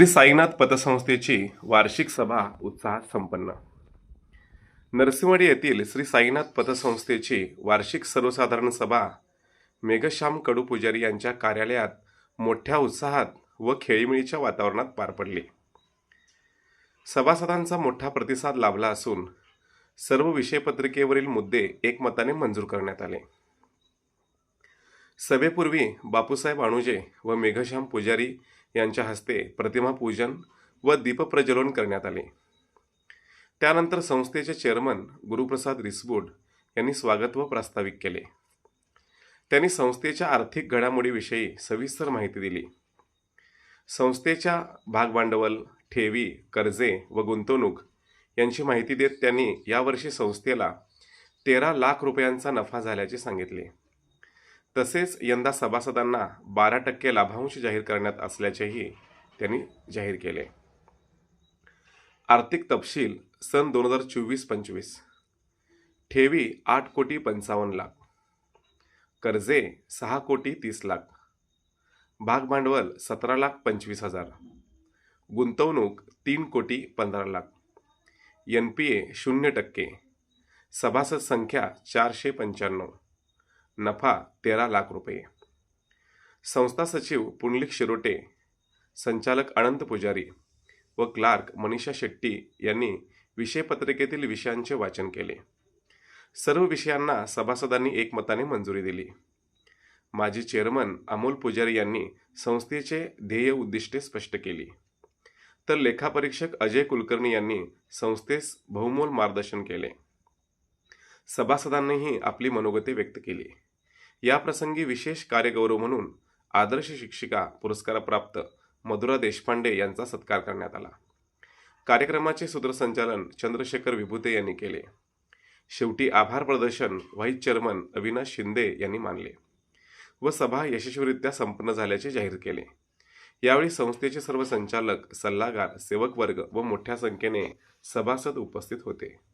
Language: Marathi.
श्री साईनाथ पतसंस्थेची वार्षिक सभा उत्साहात संपन्न. नरसिंहवाडी येथील श्री साईनाथ पतसंस्थेची वार्षिक सर्वसाधारण सभा मेघश्याम कडू पुजारी यांच्या कार्यालयात मोठ्या उत्साहात व खेळीमेळीच्या वातावरणात पार पडली. सभासदांचा मोठा प्रतिसाद लाभला असून सर्व विषयपत्रिकेवरील मुद्दे एकमताने मंजूर करण्यात आले. सभेपूर्वी बापूसाहेब अणुजे व मेघश्याम पुजारी यांच्या हस्ते प्रतिमा पूजन व दीपप्रज्वलन करण्यात आले. त्यानंतर संस्थेचे चेअरमन गुरुप्रसाद रिसबोड यांनी स्वागत व प्रास्ताविक केले. त्यांनी संस्थेच्या आर्थिक घडामोडीविषयी सविस्तर माहिती दिली. संस्थेच्या भागभांडवल ठेवी कर्जे व गुंतवणूक यांची माहिती देत त्यांनी यावर्षी संस्थेला तेरा लाख रुपयांचा नफा झाल्याचे सांगितले. तसेच यंदा सभासदांना बारा टक्के लाभांश जाहीर करण्यात असल्याचेही त्यांनी जाहीर केले. आर्थिक तपशील सन दोन हजार चोवीस पंचवीस. ठेवी आठ कोटी पंचावन्न लाख. कर्जे सहा कोटी तीस लाख. भागभांडवल सतरा लाख पंचवीस हजार. गुंतवणूक तीन कोटी पंधरा लाख. एन पी ए शून्य टक्के. सभासद संख्या चारशे पंच्याण्णव. नफा तेरा लाख रुपये. संस्था सचिव पुंडलिक शिरोटे संचालक अनंत पुजारी व क्लार्क मनीषा शेट्टी यांनी विषयपत्रिकेतील विषयांचे वाचन केले. सर्व विषयांना सभासदांनी एकमताने मंजुरी दिली. माजी चेअरमन अमोल पुजारी यांनी संस्थेचे ध्येय उद्दिष्टे स्पष्ट केली. तर लेखापरीक्षक अजय कुलकर्णी यांनी संस्थेस बहुमोल मार्गदर्शन केले. सभासदांनीही आपली मनोगते व्यक्त केली. याप्रसंगी विशेष कार्यगौरव म्हणून आदर्श शिक्षिका पुरस्कारप्राप्त मधुरा देशपांडे यांचा सत्कार करण्यात आला. कार्यक्रमाचे सूत्रसंचालन चंद्रशेखर विभूते यांनी केले. शेवटी आभार प्रदर्शन व्हाईस चेअरमन अविनाश शिंदे यांनी मानले व सभा यशस्वीरित्या संपन्न झाल्याचे जाहीर केले. यावेळी संस्थेचे सर्व संचालक सल्लागार सेवक वर्ग व मोठ्या संख्येने सभासद उपस्थित होते.